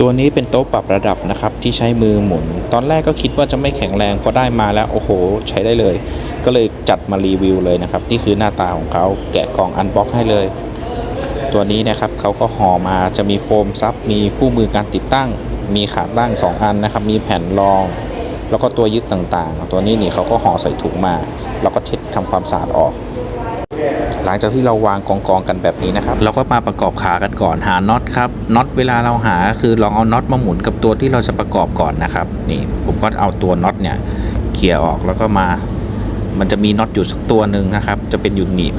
ตัวนี้เป็นโต๊ะปรับระดับนะครับที่ใช้มือหมุน ตอนแรกก็คิดว่าจะไม่แข็งแรงพอได้มาแล้วโอ้โห ใช้ได้เลย ก็เลยจัดมารีวิวเลยนะครับ นี่คือหน้าตาของเขาแกะกล่องอันบ็อกให้เลย ตัวนี้นะครับเขาก็ห่อมาจะมีโฟมซับ มีคู่มือการติดตั้ง มีขาตั้ง 2 อันนะครับ มีแผ่นรอง แล้วก็ตัวยึดต่างๆ ตัวนี้นี่เขาก็ห่อใส่ถุงมา แล้วก็เช็ดทำความสะอาดออก หลังจากที่เราวางกองกองกันแบบนี้นะครับเราก็มาประกอบขากันก่อนหาน็อตครับน็อตเวลาเราหาคือลองเอาน็อตมาหมุนกับตัวที่เราจะประกอบก่อนนะครับนี่ผมก็เอาตัวน็อตเนี่ยเขี่ยออกแล้วก็มา มันจะมีน็อตอยู่สักตัวหนึ่งนะครับ จะเป็นอยู่หนีบ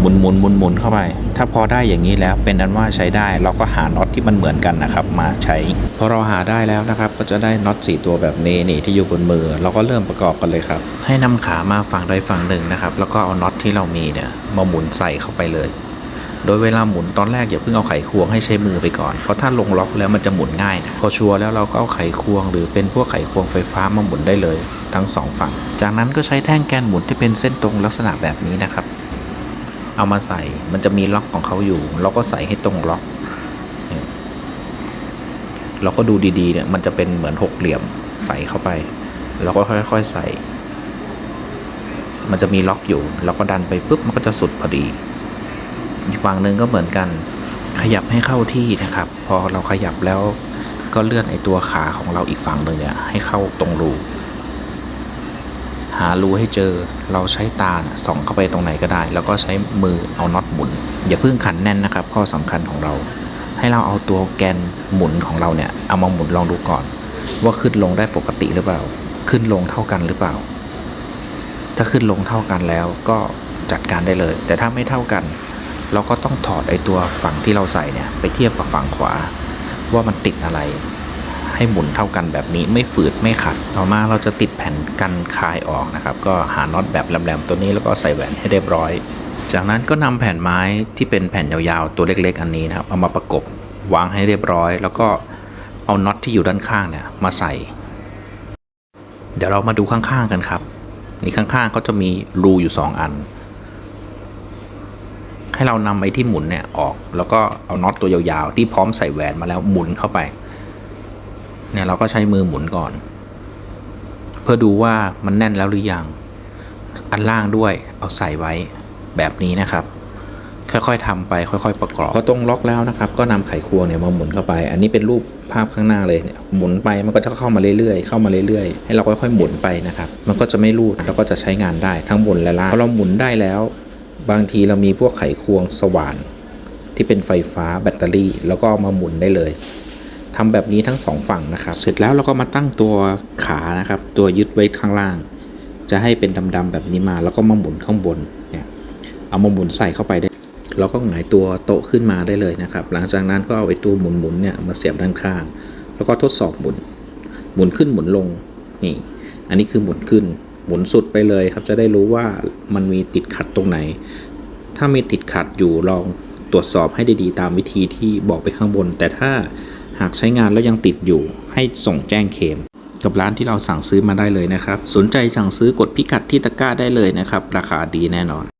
หมุนหมุนหมุนหมุนเข้าไป ถ้าพอได้อย่างนี้แล้วเป็นอันว่าใช้ได้ เราก็หาน็อตที่มันเหมือนกันนะครับ มาใช้ พอเราหาได้แล้วนะครับ ก็จะได้น็อต4ตัวแบบนี้นี่ที่อยู่บนมือ เราก็เริ่มประกอบกันเลยครับ ให้นำขามาฝั่งใดฝั่งหนึ่งนะครับ แล้วก็เอาน็อตที่เรามีเนี่ยมาหมุนใส่เข้าไปเลย โดยเวลาหมุนตอนแรกอย่าเพิ่งเอาไขควงให้ใช้มือไปก่อน เพราะถ้าลงล็อกแล้วมันจะหมุนง่ายนะพอชัวร์แล้วเราก็เอาไขควง หรือเป็นพวกไขควงไฟฟ้ามาหมุนได้เลย ทั้งสองฝั่ง จากนั้นก็ใช้แท่งแกนหมุนที่เป็นเส้นตรงลักษณะแบบนี้นะครับ เอามาใส่ มันจะมีล็อกของเขาอยู่ เราก็ใส่ให้ตรงล็อก เราก็ดูดีๆเนี่ย มันจะเป็นเหมือนหกเหลี่ยมใส่เข้าไป เราก็ค่อยๆใส่ มันจะมีล็อกอยู่ เราก็ดันไปปุ๊บ มันก็จะสุดพอดี อีกฝั่งหนึ่งก็เหมือนกัน ขยับให้เข้าที่นะครับ พอเราขยับแล้วก็เลื่อนไอตัวขาของเราอีกฝั่งหนึ่งเนี่ยให้เข้าตรงรู หารูให้เจอ เราใช้ตาเนี่ยส่องเข้าไปตรงไหนก็ได้ แล้วก็ใช้มือเอาน็อตหมุน อย่าเพิ่งขันแน่นนะครับ ข้อสำคัญของเรา ให้เราเอาตัวแกนหมุนของเราเนี่ยเอามาหมุนลองดูก่อน ว่าขึ้นลงได้ปกติหรือเปล่า ขึ้นลงเท่ากันหรือเปล่า ถ้าขึ้นลงเท่ากันแล้วก็จัดการได้เลย แต่ถ้าไม่เท่ากัน เราก็ต้องถอดไอตัวฝั่งที่เราใส่เนี่ยไปเทียบกับฝั่งขวา ว่ามันติดอะไร ให้หมุนเท่ากันแบบนี้ไม่ฝืดไม่ขัด ต่อมาเราจะติดแผ่นกันคายออกนะครับ ก็หาน็อตแบบแหลมๆตัวนี้แล้วก็ใส่แหวนให้เรียบร้อย จากนั้นก็นำแผ่นไม้ที่เป็นแผ่นยาวๆตัวเล็ก ๆ อันนี้นะครับเอามาประกบวางให้เรียบร้อย แล้วก็เอาน็อตที่อยู่ด้านข้างเนี่ยมาใส่ เดี๋ยวเรามาดูข้างๆกันครับ นี่ข้างๆเขาจะมีรูอยู่ 2 อัน ให้เรานำไอ้ที่หมุนเนี่ยออก แล้วก็เอาน็อตตัวยาวๆ ที่พร้อมใส่แหวนมาแล้วหมุนเข้าไป เนี่ยเราก็ใช้มือหมุนก่อน เพื่อดูว่ามันแน่นแล้วหรือยัง อันล่างด้วยเอาใส่ไว้แบบนี้นะครับ ค่อยๆทำไปค่อยๆประกอบพอตรงล็อกแล้วนะครับ ก็นำไขควงเนี่ยมาหมุนเข้าไป อันนี้เป็นรูปภาพข้างหน้าเลยเนี่ยหมุนไปมันก็จะเข้ามาเรื่อยๆเข้ามาเรื่อยๆให้เราค่อยๆหมุนไปนะครับ มันก็จะไม่รูดแล้วก็จะใช้งานได้ทั้งบนและล่างพอเราหมุนได้แล้ว บางทีเรามีพวกไขควงสว่านที่เป็นไฟฟ้าแบตเตอรี่ แล้วก็เอามาหมุนได้เลย ทำแบบนี้ทั้งสองฝั่งนะครับ เสร็จแล้วเราก็มาตั้งตัวขานะครับ ตัวยึดไว้ข้างล่าง จะให้เป็นดำๆแบบนี้มา แล้วก็มาหมุนข้างบนเนี่ยเอามาหมุนใส่เข้าไปได้เราก็หงายตัวโต๊ะขึ้นมาได้เลยนะครับ หลังจากนั้นก็เอาไอ้ตัวหมุนๆเนี่ยมาเสียบด้านข้าง แล้วก็ทดสอบหมุน หมุนขึ้นหมุนลงนี่ อันนี้คือหมุนขึ้น หมุนสุดไปเลยครับ จะได้รู้ว่ามันมีติดขัดตรงไหน ถ้ามีติดขัดอยู่ลองตรวจสอบให้ดีๆตามวิธีที่บอกไปข้างบน แต่ถ้า หากใช้งานแล้วยังติดอยู่ ให้ส่งแจ้งเคม กับร้านที่เราสั่งซื้อมาได้เลยนะครับ สนใจสั่งซื้อกดพิกัดที่ตะกร้าได้เลยนะครับ ราคาดีแน่นอน